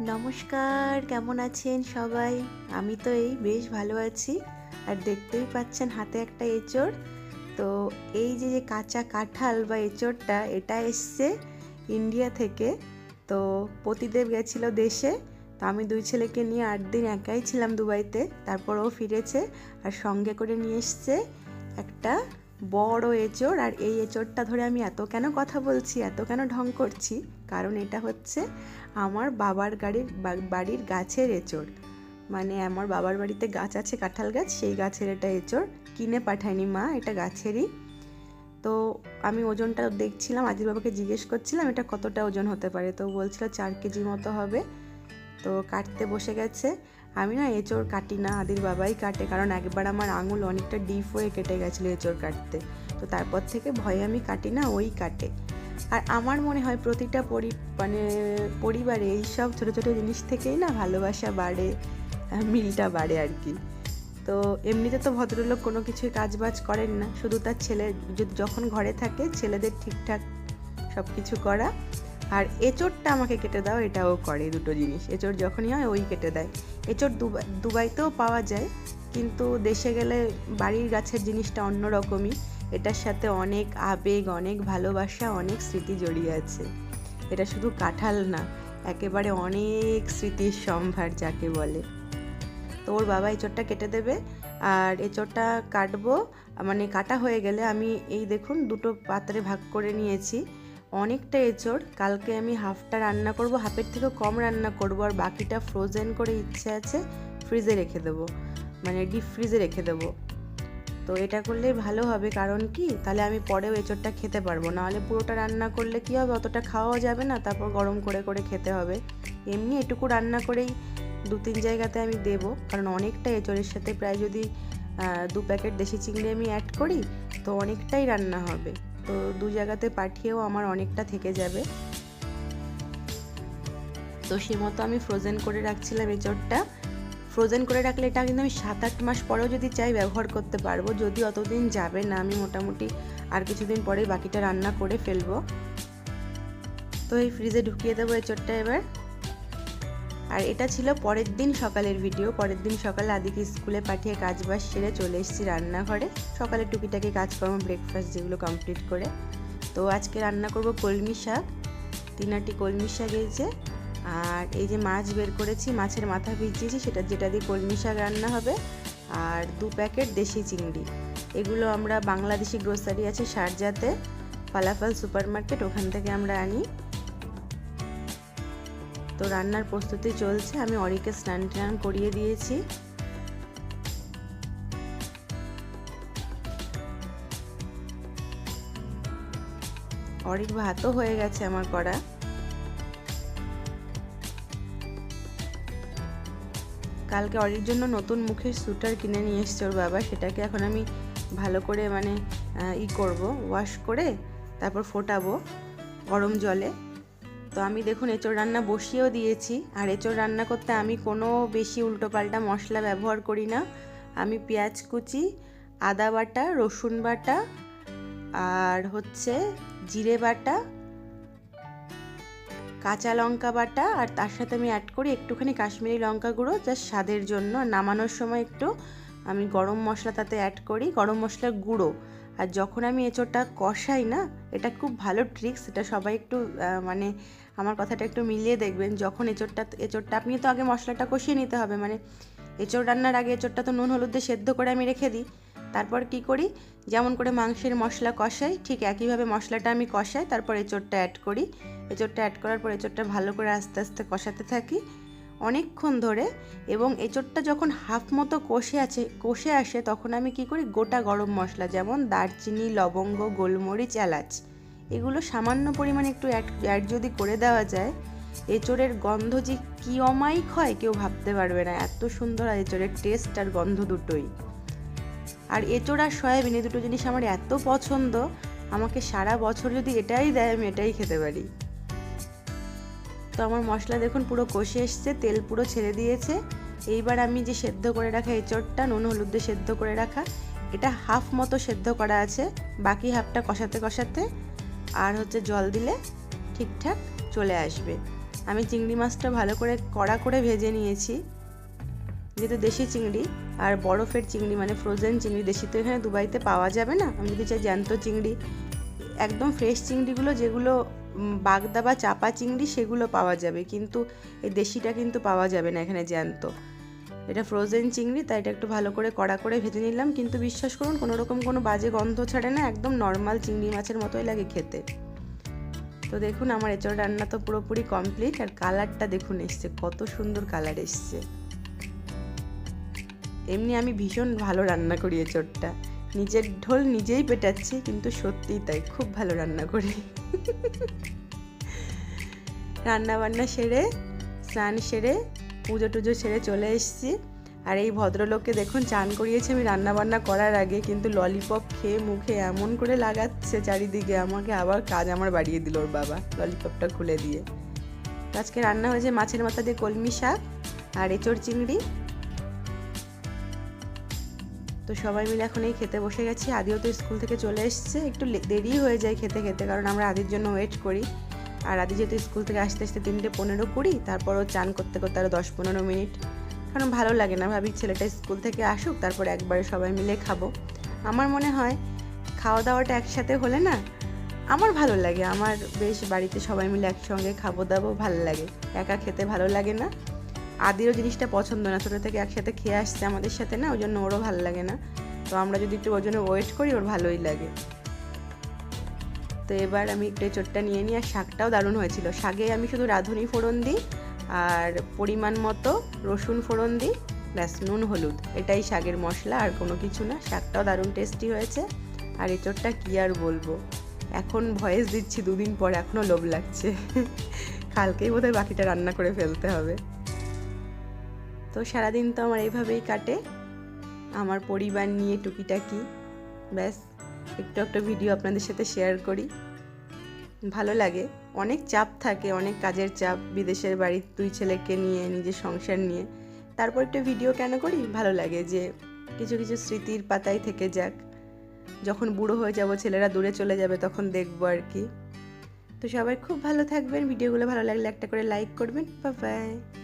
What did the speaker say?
নমস্কার, কেমন আছেন সবাই? আমি তো এই বেশ ভালো আছি। আর দেখতেই পাচ্ছেন হাতে একটা এঁচড়। তো এই যে যে কাঁচা কাঁঠাল বা এঁচড়টা, এটা এসছে ইন্ডিয়া থেকে। তো পতিদেব গেছিল দেশে। তো আমি দুই ছেলেকে নিয়ে আট দিন একাই ছিলাম দুবাইতে। তারপর ও ফিরেছে আর সঙ্গে করে নিয়ে এসছে একটা বড় এঁচড়, আর এই এঁচড়টা ধরে আমি এত কেন কথা বলছি, এত কেন ঢং করছি? কারণ এটা হচ্ছে আমার বাবার গাড়ির বাড়ির গাছের এঁচড়। মানে আমার বাবার বাড়িতে গাছ আছে, কাঁঠাল গাছ, সেই গাছের এটা এঁচড় কিনে পাঠায়নি মা, এটা গাছেরই। তো আমি ওজনটা দেখছিলাম, আজির বাবাকে জিজ্ঞেস করছিলাম, এটা কতটা ওজন হতে পারে? তো বলছিল চার কেজি মতো হবে। তো কাটতে বসে গেছে। আমি না এঁচড় কাটি না, আদির বাবাই কাটে, কারণ একবার আমার আঙুল অনেকটা ডিপ হয়ে কেটে গেছিল এঁচড় কাটতে। তো তারপর থেকে ভয়ে আমি কাটি না, ওই কাটে। আর আমার মনে হয় প্রতিটা পরি মানে পরিবারে এইসব ছোটো ছোটো জিনিস থেকেই না ভালোবাসা বাড়ে মিলটা বাড়ে আর কি। তো এমনিতে তো ভদ্রলোক কোনো কিছুই কাজ বাজ করেন না, শুধু তার ছেলে যখন ঘরে থাকে, ছেলেদের ঠিকঠাক সব কিছু করা। আর এঁচড়টা আমাকে কেটে দাও, এটাও করে দুটো জিনিস। এঁচড় যখনই হয়, ওই কেটে দেয়। এঁচড় দুবাই দুবাইতেও পাওয়া যায়, কিন্তু দেশে গেলে বাড়ির গাছের জিনিসটা অন্যরকমই। এটার সাথে অনেক আবেগ, অনেক ভালোবাসা, অনেক স্মৃতি জড়িয়ে আছে। এটা শুধু কাঁঠাল না, একেবারে অনেক স্মৃতির সম্ভার যাকে বলে। তো ওর বাবা এঁচড়টা কেটে দেবে, আর এঁচড়টা কাটবো মানে কাটা হয়ে গেলে আমি এই দেখুন, দুটো পাত্রে ভাগ করে নিয়েছি। অনেকটা এঁচড় কালকে আমি হাফটা রান্না করব, হাফের থেকেও কম রান্না করব, আর বাকিটা ফ্রোজেন করে ইচ্ছে আছে ফ্রিজে রেখে দেবো। মানে ডিপ ফ্রিজে রেখে দেবো। তো এটা করলে ভালো হবে, কারণ কি? তাহলে আমি পরেও এঁচড়টা খেতে পারব। নাহলে পুরোটা রান্না করলে কি হবে? অতটা খাওয়াও যাবে না, তারপর গরম করে করে খেতে হবে। এমনি এটুকু রান্না করেই দু তিন জায়গাতে আমি দেবো, কারণ অনেকটা এঁচড়ের সাথে প্রায় যদি দু প্যাকেট দেশি চিংড়ি আমি অ্যাড করি, তো অনেকটাই রান্না হবে। তো দু জায়গাতে পাঠিয়েও আমার অনেকটা থেকে যাবে। তো সে মতো আমি ফ্রোজেন করে রাখছিলাম এঁচড়টা ফ্রোজেন করে রাখলে এটা কিন্তু আমি সাত আট মাস পরেও যদি চাই ব্যবহার করতে পারব। যদি অতদিন যাবে না, আমি মোটামুটি আর কিছুদিন পরেই বাকিটা রান্না করে ফেলব। তো এই ফ্রিজে ঢুকিয়ে দেবো এঁচড়টা এবার। আর এটা ছিল পরের দিন সকালের ভিডিও পরের দিন সকালে আদিকে স্কুলে পাঠিয়ে কাজ বাজ সেরে চলে এসেছি রান্নাঘরে। সকালে টুকিটাকি কাজকর্ম ব্রেকফাস্ট যেগুলো কমপ্লিট করে। তো আজকে রান্না করব কলমি শাক। তিনাটি কলমি শাক যে। আর এই যে মাছ বের করেছি, মাছের মাথা ভিজিয়েছি, সেটা যেটা দিয়ে কলমি শাক রান্না হবে। আর দু প্যাকেট দেশি চিংড়ি। এগুলো আমরা বাংলাদেশি গ্রোসারি আছে শারজাতে ফালাফল সুপার মার্কেট ওখান থেকে আমরা আনি। তো রান্নার প্রস্তুতি চলছে, আমি অরিকে স্নান টান করিয়ে দিয়েছি। অরিক ভাতও হয়ে গেছে আমার করা। কালকে অরির জন্য নতুন মুখের সুটার কিনে নিয়ে এসছে ওর বাবা, সেটাকে এখন আমি ভালো করে মানে ই করব ওয়াশ করে তারপর ফোটাবো গরম জলে। তো আমি দেখুন এঁচড় রান্না বসিয়েও দিয়েছি। আর এঁচড় রান্না করতে আমি কোনো বেশি উল্টোপাল্টা মশলা ব্যবহার করি না। আমি পেঁয়াজ কুচি, আদা বাটা, রসুন বাটা, আর হচ্ছে জিরে বাটা, কাঁচা লঙ্কা বাটা, আর তার সাথে আমি অ্যাড করি একটুখানি কাশ্মীরি লঙ্কা গুঁড়ো জাস্ট স্বাদের জন্য। নামানোর সময় একটু আমি গরম মশলা তাতে অ্যাড করি, গরম মশলার গুঁড়ো। আর যখন আমি এঁচোড়টা কষাই না, এটা খুব ভালো ট্রিক্স এটা সবাই একটু মানে আমার কথাটা একটু মিলিয়ে দেখবেন। যখন এঁচোড়টা এঁচোড়টা আপনি তো আগে মশলাটা কষিয়ে নিতে হবে মানে এঁচোড় রান্নার আগে এঁচোড়টা তো নুন, হলুদ দিয়ে সেদ্ধ করে আমি রেখে দিই। তারপর কি করি? যেমন করে মাংসের মশলা কষাই, ঠিক একইভাবে মশলাটা আমি কষাই, তারপর এঁচোড়টা অ্যাড করি। এঁচোড়টা অ্যাড করার পর এঁচোড়টা ভালো করে আস্তে আস্তে কষাতে থাকি। অনেকক্ষণ ধরে এবং এঁচোড়টা যখন হাফ মতো কষে আছে, কষে আসে, তখন আমি কি করি? গোটা গরম মশলা, যেমন দারচিনি, লবঙ্গ, গোলমরিচ, এলাচ, এগুলো সামান্য পরিমাণে একটু অ্যাড যদি করে দেওয়া যায়, এঁচোড়ের গন্ধ যে কী অমায়িক হয় কেউ ভাবতে পারবে না। এত সুন্দর আর এঁচোড়ের টেস্ট আর গন্ধ দুটোই। আর এঁচোড় আর সয়াবিন, এই দুটো জিনিস আমার এত পছন্দ, আমাকে সারা বছর যদি এটাই দেয়, আমি এটাই খেতে পারি। তো আমার মশলা দেখুন পুরো কষে এসছে, তেল পুরো ছেড়ে দিয়েছে। এইবার আমি যে সেদ্ধ করে রাখা এঁচড়টা, নুন, হলুদ দিয়ে সেদ্ধ করে রাখা, এটা হাফ মতো সেদ্ধ করা আছে। বাকি হাফটা কষাতে কষাতে আর হচ্ছে জল দিলে ঠিকঠাক চলে আসবে। আমি চিংড়ি মাছটা ভালো করে কড়া করে ভেজে নিয়েছি। যেহেতু দেশি চিংড়ি আর বরফের চিংড়ি মানে ফ্রোজেন চিংড়ি দেশি তো এখানে দুবাইতে পাওয়া যাবে না। আমি যদি চাই জ্যান্ত চিংড়ি, একদম ফ্রেশ চিংড়িগুলো যেগুলো বাগদা বা চাপা চিংড়ি সেগুলো পাওয়া যাবে, কিন্তু এই দেশিটা কিন্তু পাওয়া যাবে না এখানে জ্যান্ত। এটা ফ্রোজেন চিংড়ি, তাই এটা একটু ভালো করে কড়া করে ভেজে নিলাম, কিন্তু বিশ্বাস করুন কোনো রকম কোনো বাজে গন্ধ ছাড়ে না, একদম নর্মাল চিংড়ি মাছের মতোই লাগে খেতে। তো দেখুন, আমার এঁচড় রান্না তো পুরোপুরি কমপ্লিট আর কালারটা দেখুন এসছে, কত সুন্দর কালার এসছে। এমনি আমি ভীষণ ভালো রান্না করি এঁচড়টা। নিজের ঢোল নিজেই পেটাচ্ছি, কিন্তু সত্যিই তাই, খুব ভালো রান্না করি। রান্না বান্না সেরে, স্নান সেরে, পুজো টুজো সেরে চলে এসেছি। আর এই ভদ্রলোককে দেখুন, চান করিয়েছি আমি রান্না বান্না করার আগে, কিন্তু ললিপপ খেয়ে মুখে এমন করে লাগাচ্ছে চারিদিকে, আমাকে আবার কাজ আমার বাড়িয়ে দিল ওর বাবা, ললিপপটা খুলে দিয়ে। আজকে রান্না হয়েছে মাছের মাথা দিয়ে কলমি শাক আর এঁচড় চিংড়ি। তো সবাই মিলে এখন এই খেতে বসে গেছি। আদিও তো স্কুল থেকে চলে এসছে। একটু দেরি হয়ে যায় খেতে খেতে, কারণ আমরা আদির জন্য ওয়েট করি। আর আদি যেহেতু স্কুল থেকে আসতে আসতে তিনটে পনেরো কুড়ি, তারপরও চান করতে করতে আরও দশ পনেরো মিনিট। কারণ ভালো লাগে না, ভাবি ছেলেটা স্কুল থেকে আসুক, তারপর একবারে সবাই মিলে খাব। আমার মনে হয় খাওয়া দাওয়াটা একসাথে হলে না, আমার ভালো লাগে। আমার বেশ বাড়িতে সবাই মিলে একসঙ্গে খাব দাবো ভালো লাগে। একা খেতে ভালো লাগে না। আদিরও জিনিসটা পছন্দ না, ছোটো থেকে একসাথে খেয়ে আসছে আমাদের সাথে না ওই জন্য ওরও ভালো লাগে না। তো আমরা যদি একটু ওর জন্য ওয়েট করি, ওর ভালোই লাগে। তো এবার আমি একটু চোটটা নিয়ে নিই, আর শাকটাও দারুণ হয়েছিল। শাকে আমি শুধু রাঁধুনি ফোড়ন দিই, আর পরিমাণ মতো রসুন ফোড়ন দিই, ব্যাস, নুন, হলুদ। এটাই শাকের মশলা, আর কোনো কিছু না। শাকটাও দারুণ টেস্টি হয়েছে। আর এঁচোড়টা কী আর বলব? এখন ভয়েস দিচ্ছি দুদিন পর এখনও লোভ লাগছে। কালকেই বোধহয় বাকিটা রান্না করে ফেলতে হবে। তো সারাদিন তো আমার এইভাবেই কাটে। আমার পরিবার নিয়ে টুকিটাকি। ব্যাস, একটু একটা ভিডিও আপনাদের সাথে শেয়ার করি। ভালো লাগে। অনেক চাপ থাকে, অনেক কাজের চাপ। বিদেশের বাড়ির দুই ছেলেকে নিয়ে, নিজের সংসার নিয়ে। তারপর একটু ভিডিও কেন করি? ভালো লাগে যে কিছু কিছু স্মৃতির পাতায় থেকে যাক। যখন বুড়ো হয়ে যাব, ছেলেরা দূরে চলে যাবে, তখন দেখব আর কি। তো সবাই খুব ভালো থাকবেন। ভিডিওগুলো ভালো লাগলে একটা করে লাইক করবেন। বা বাই